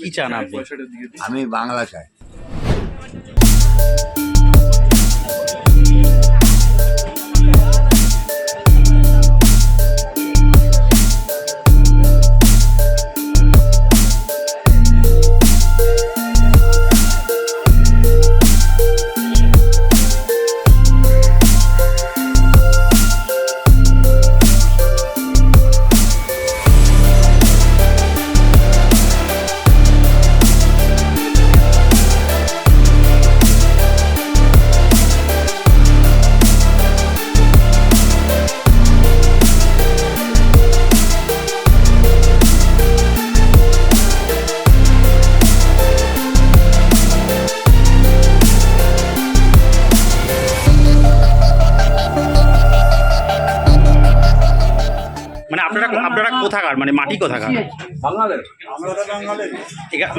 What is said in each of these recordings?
কি চান আপনি? আমি বাংলা চাই। আপনারা কোথাকার? মানে মাটি কোথাকার? বাঙালের। এখা-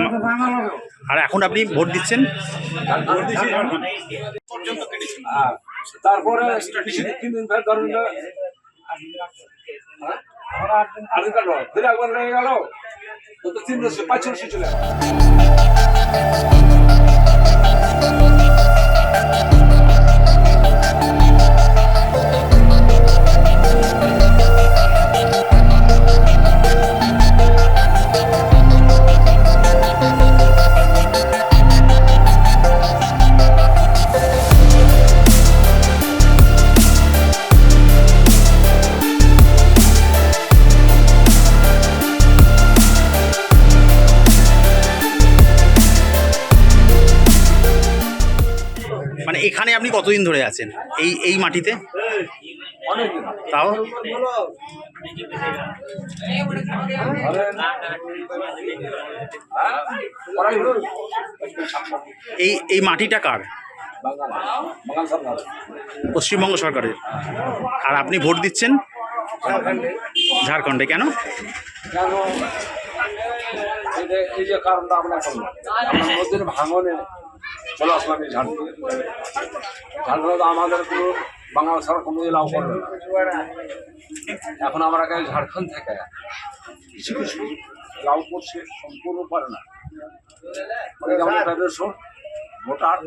আর এখন আপনি ভোট দিচ্ছেন? তারপরে তিন হ্যাঁ? বছর পাঁচ বছর চলে এখানে আপনি কতদিন ধরে আছেন? এই এই মাটিতে? তাও। এই এই মাটিটা কার? পশ্চিমবঙ্গ সরকারের। আর আপনি ভোট দিচ্ছেন? ঝাড়খণ্ডে কেন? এই যে- কারণটা ভাঙনে চলে আসলাম এই ঝাড়খণ্ড ঝাড়খণ্ড আমাদের কোনো বাংলা ছাড়া কোনো এলাও করবে না। এখন আমরা কাছে ঝাড়খণ্ড থেকে কিছু কিছু এলাও করছে সম্পূর্ণ পারে না। ফেডারেশন ভোটার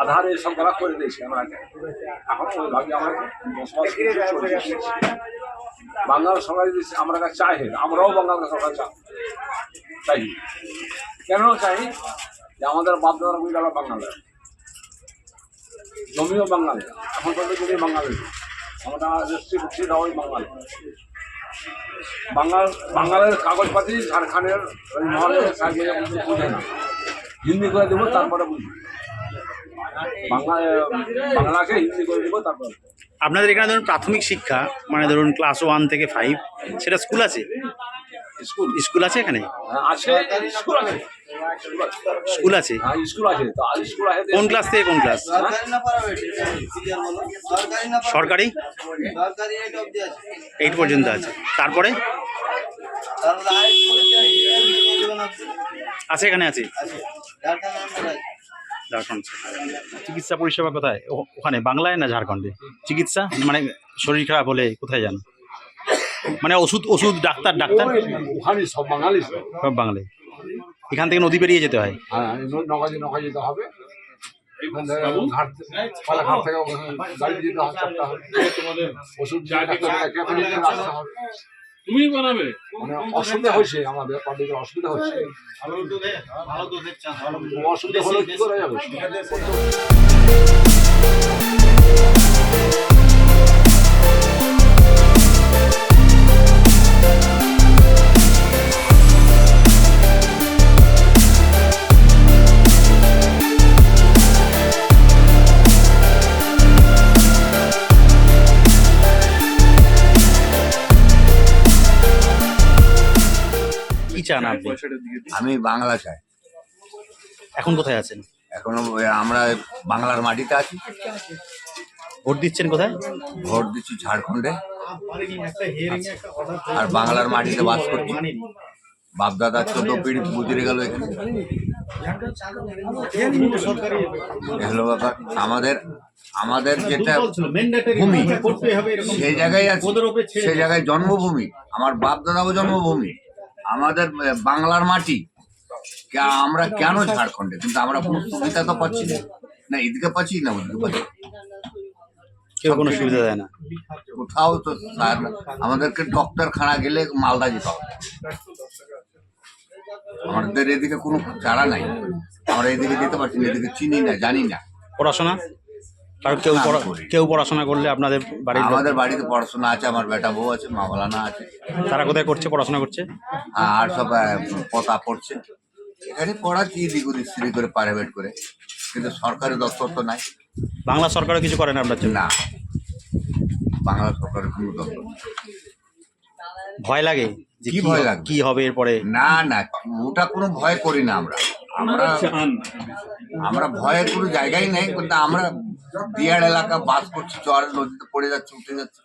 আধারে সব খেলা করে দিয়েছে আমরা এখন ওইভাবে আমরা বসবাস বাঙাল সরকার যদি আমরা কাছে চাই, আমরাও বাঙাল সরকার চাই। চাই কেন চাই? যে আমাদের বাপ দাদারা বুঝে গেল বাঙালি জমিও বাঙালি। এখন পর্যন্ত জমি বাঙালি। আমরা ওই বাঙালি। বাঙাল বাঙালের কাগজপাতি ঝাড়খণ্ডের ওই মহলের সাইডে বুঝে না। হিন্দি করে দেবো তারপরে বুঝব বাংলা বাংলাকে হিন্দি করে দেবো তারপরে আপনাদের এখানে ধরুন প্রাথমিক শিক্ষা মানে ধরুন ক্লাস ওয়ান থেকে ফাইভ সেটা স্কুল আছে? স্কুল। স্কুল আছে এখানে? হ্যাঁ, আছে। স্কুল আছে। স্কুল আছে? স্কুল আছে হ্যাঁ স্কুল আছে তো আর স্কুল আছে কোন ক্লাস থেকে কোন ক্লাস? সরকারি? না প্রাইভেট ক্লিয়ার বলো সরকারি না সরকারি সরকারি এইট পর্যন্ত আছে। তারপরে? আছে আছে এখানে আছে? আছে ঝাড়খণ্ড। চিকিৎসা পরিষেবা কোথায়? ও- ওখানে বাংলায় না ঝাড়খণ্ডে? চিকিৎসা? মানে শরীর খারাপ হলে কোথায় যান? মানে ওষুধ ওষুধ ডাক্তার ডাক্তার? ওখানে সব বাঙালি সব। সব বাংলায় এখান থেকে নদী পেরিয়ে যেতে হয়। হ্যাঁ নগাজি যেতে হবে। তুমি বানাবে? মানে অসুবিধা হয়েছে আমাদের পাবলিকের অসুবিধা হচ্ছে অসুবিধা হলে কি করা যাবে? চান আপনি? আমি বাংলা চাই। এখন কোথায় আছেন? এখনও আমরা বাংলার মাটিতে আছি। ভোট দিচ্ছেন কোথায়? ভোট দিচ্ছি ঝাড়খণ্ডে। আর বাংলার মাটিতে বাস করছি। বাপদাদা চোদ্দ পিড়ি গুজরে গেল এখানে। এ হলো ব্যাপার আমাদের আমাদের যেটা ভূমি সেই জায়গায় আছে। সেই জায়গায় জন্মভূমি। আমার বাপ দাদাও জন্মভূমি। আমাদের বাংলার মাটি আমরা কেন ঝাড়খণ্ডে? কিন্তু আমরা কোনো সুবিধা তো পাচ্ছি না। না এদিকে পাচ্ছি না ওদিকে পাচ্ছি কেউ কোনো সুবিধা দেয় না। কোথাও তো স্যার আমাদেরকে ডক্টরখানা গেলে মালদা যেতে হবে। আমাদের এদিকে কোনো চারা নাই। আমরা এদিকে যেতে পারছি না এদিকে চিনি না জানি না। পড়াশোনা? আর কেউ পড়া- কেউ পড়াশোনা করলে আপনাদের বাড়ির আমাদের বাড়িতে পড়াশোনা আছে আমার বেটা বউ আছে মা মাওলানা আছে। তারা কোথায় করছে পড়াশোনা করছে? আর সব পতা পড়ছে। এখানে পড়াচ্ছি এদিক ওদিক সিঁড়ি করে প্রাইভেট করে? কিন্তু সরকারি দপ্তর তো নাই। বাংলা সরকারও কিছু করে না আপনার জন্য? না। বাংলা সরকারের কোনো দপ্তর ভয় লাগে যে কি কি ভয় লাগে কি হবে এরপরে? না না ওটা কোনো ভয় করি না আমরা। আমরা আমরা ভয়ের কোনো জায়গাই নেই কিন্তু আমরা দিয়ার এলাকা বাস করছি চর নদীতে পড়ে যাচ্ছে উঠে যাচ্ছে।